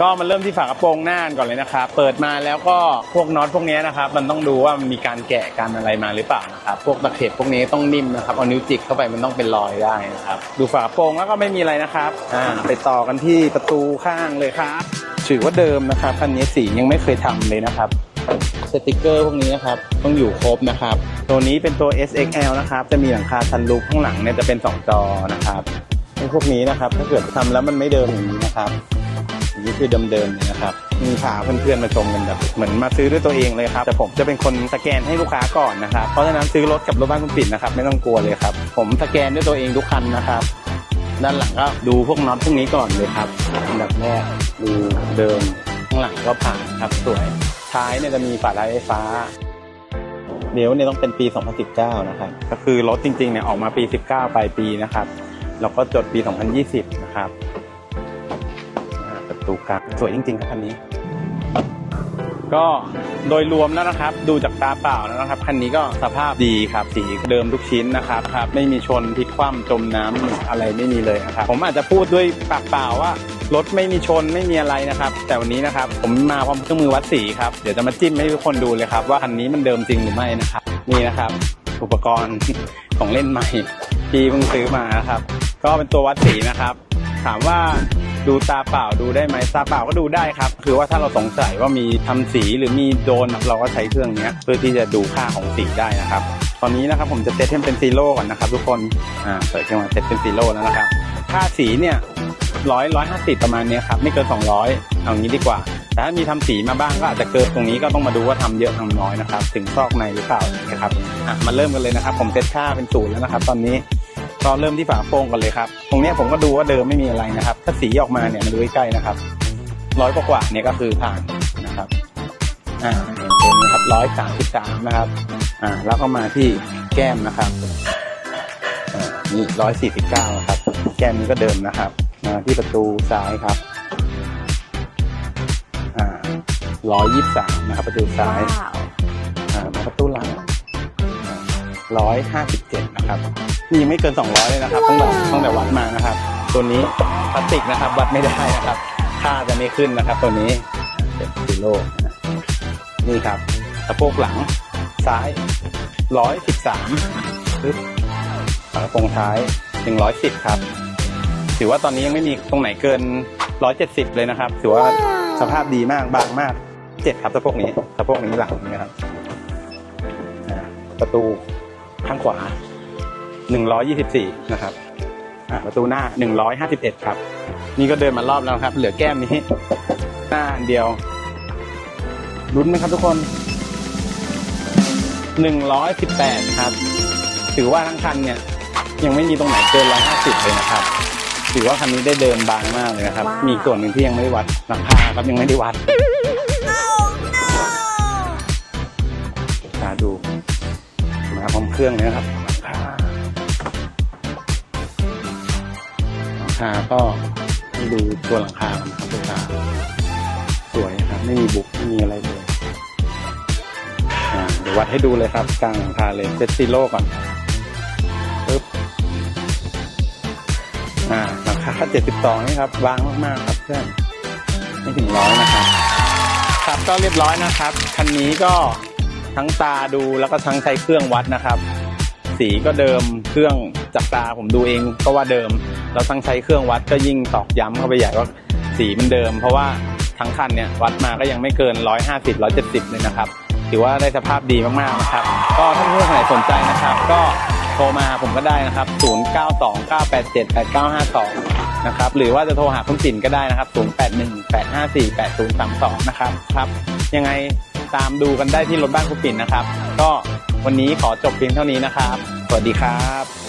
ก็มาเริ่มที่ฝากระโปรงหน้าก่อนเลยนะครับ เปิดมาแล้วก็พวกน็อตพวกนี้นะครับ มันต้องดูว่ามันมีการแกะกันอะไรมาหรือเปล่านะครับ พวกตะเข็บพวกนี้ต้องนิ่มนะครับ เอานิ้วจิกเข้าไปมันต้องเป็นรอยได้นะครับ ดูฝากระโปรงแล้วก็ไม่มีอะไรนะครับ อ่า ไปต่อกันที่ประตูข้างเลยครับ ถือว่าเดิมนะครับคันนี้สียังไม่เคยทำเลยนะครับ สติกเกอร์พวกนี้นะครับต้องอยู่ครบนะครับ ตัวนี้เป็นตัว SXL นะครับ จะมีหลังคาซันรูฟข้างหลังเนี่ยจะเป็น 2 จอนะครับพวกนี้นะครับ ถ้าเกิดทำแล้วมันไม่เดิมอย่างนี้นะครับ อยู่คือเดิมๆเลยนะครับ มีพาเพื่อนๆมาชมกันแบบเหมือนมาซื้อด้วยตัวเองเลยครับแต่ผมจะเป็นคนสแกนให้ลูกค้าก่อนนะครับ เพราะฉะนั้นซื้อรถกับรถบ้านคุณปิ่นนะครับไม่ต้องกลัวเลยครับ ผมสแกนด้วยตัวเองทุกคันนะครับ ด้านหลังก็ดูพวกน็อตพวกนี้ก่อนเลยครับอันดับแรกดูเดิมข้างหลังก็ผ่านครับสวยท้ายเนี่ยจะมีฝาท้ายไฟฟ้าเดี๋ยวเนี่ยต้องเป็นปี 2019 นะครับ ก็คือรถจริงๆเนี่ยออกมาปี 19 ปลายปีนะครับ แล้วก็จดปี 2020 นะครับ ตูกลางสวยจริง ๆ ครับคันนี้ ก็โดยรวมแล้วนะครับ ดูจากตาเปล่าแล้วนะครับคันนี้ก็สภาพดีครับสีเดิมทุกชิ้นนะครับครับ ไม่มีชนพลิกคว่ำจมน้ำอะไรไม่มีเลยนะครับ ผมอาจจะพูดด้วยปากเปล่าว่ารถไม่มีชนไม่มีอะไรนะครับ แต่วันนี้นะครับ ผมมาพร้อมเครื่องมือวัดสีครับเดี๋ยวจะมาจิ้มให้ทุกคนดูเลยครับ ว่าคันนี้มันเดิมจริงหรือไม่นะครับ นี่นะครับ อุปกรณ์ของเล่นใหม่ที่เพิ่งซื้อมานะครับ ก็เป็นตัววัดสีนะครับ ถามว่า ดูตาเปล่าดูได้ไหมตาเปล่าก็ดูได้ครับ คือว่าถ้าเราสงสัยว่ามีทำสีหรือมีโดนเราก็ใช้เครื่องนี้เพื่อที่จะดูค่าของสีได้นะครับ ตอนนี้นะครับผมจะเซตให้เป็นซีโร่ก่อนนะครับ ทุกคนอ่าเปิดเครื่องมาเซตเป็นซีโร่แล้วนะครับ ค่าสีเนี่ยร้อยร้อยห้าสิบประมาณนี้ครับไม่เกินสองร้อยเอางี้ดีกว่าแต่ถ้ามีทำสีมาบ้างก็อาจจะเกินตรงนี้ก็ต้องมาดูว่าทำเยอะทำน้อยนะครับ ถึงซอกในหรือเปล่านะครับอะมาเริ่มกันเลยนะครับ ผมเซตค่าเป็นศูนย์แล้วนะครับ ตอนนี้ ก็เริ่มที่ฝาโปร่งก่อนเลยครับ ตรงเนี้ยผมก็ดูว่าเดิมไม่มีอะไรนะครับ ถ้าสีออกมาเนี่ยมาดูใกล้ๆนะครับ ร้อยกว่าๆเนี่ยก็คือผ่านนะครับ อ่าเห็นนะครับร้อยสามสิบสามนะครับ อ่า แล้วก็มาที่แก้มนะครับอ่านี่ร้อยสี่สิบเก้าครับ แก้มนี้ก็เดิมนะครับมาที่ประตูซ้ายครับ อ่าร้อยยี่สิบสามนะครับ ประตูซ้ายว้าวอ่ามาประตู หลังร้อยห้าสิบเจ็ดนะครับ นี่ยังไม่เกินสองร้อยเลยนะครับตั้งแต่ตั้งแต่วัดมานะครับ ตัวนี้พลาสติกนะครับ วัดไม่ได้นะครับ ค่าจะไม่ขึ้นนะครับ ตัวนี้เป็นกิโลนะนี่ครับสะโพกหลังซ้ายร้อยสิบสามปึ๊บฝากระโปรงท้ายหนึ่งร้อยสิบครับ ถือว่าตอนนี้ยังไม่มีตรงไหนเกินร้อยเจ็ดสิบเลยนะครับ ถือว่าสภาพดีมากบางมากเจ็ดครับสะโพกนี้สะโพกนี้หลังนี่ครับอ่าประตู ข้างขวา 124 นะครับอ่าประตูหน้า 151 ครับ นี่ก็เดินมารอบแล้วครับ เหลือแก้มนี้ หน้าอันเดียวลุ้นไหมครับทุกคน 118 ครับ ถือว่าทั้งคันเนี่ย ยังไม่มีตรงไหนเกิน 150 เลยนะครับ ถือว่าคันนี้ได้เดินบางมากเลยนะครับว้าวมีส่วนหนึ่งที่ยังไม่ได้วัดหลังคาครับยังไม่ได้วัดมาดู มาพร้อมเครื่องเลยนะครับหลังคาก็ให้ดูตัวหลังคาก่อนครับลูกค้าสวยครับ ไม่มีบุกไม่มีอะไรเลยเดี๋ยววัดให้ดูเลยครับ กลางหลังคาเลยเซตซีโร่ก่อนปึ๊บอ่าหลังคา72นี่ครับบางมากๆครับเพื่อนไม่ถึงร้อยนะครับครับก็เรียบร้อยนะครับ คันนี้ก็ ทั้งตาดูแล้วก็ทั้งใช้เครื่องวัดนะครับ สีก็เดิมเครื่องจากตาผมดูเองก็ว่าเดิม แล้วทั้งใช้เครื่องวัดก็ยิ่งตอกย้ำเข้าไปใหญ่ว่าสีมันเดิม เพราะว่าทั้งคันเนี่ยวัดมาก็ยังไม่เกิน 150 170เลยนะครับถือว่าได้สภาพดีมากๆนะครับ ก็ถ้าเพื่อนๆไหนสนใจนะครับ ก็โทรมาผมก็ได้นะครับ 0929878952 นะครับ หรือว่าจะโทรหาคุณปิ่นก็ได้นะครับ 0818548032 นะครับ ครับ ยังไง ตามดูกันได้ที่รถบ้านคุณปิ่นนะครับ ก็วันนี้ขอจบเพียงเท่านี้นะครับ สวัสดีครับ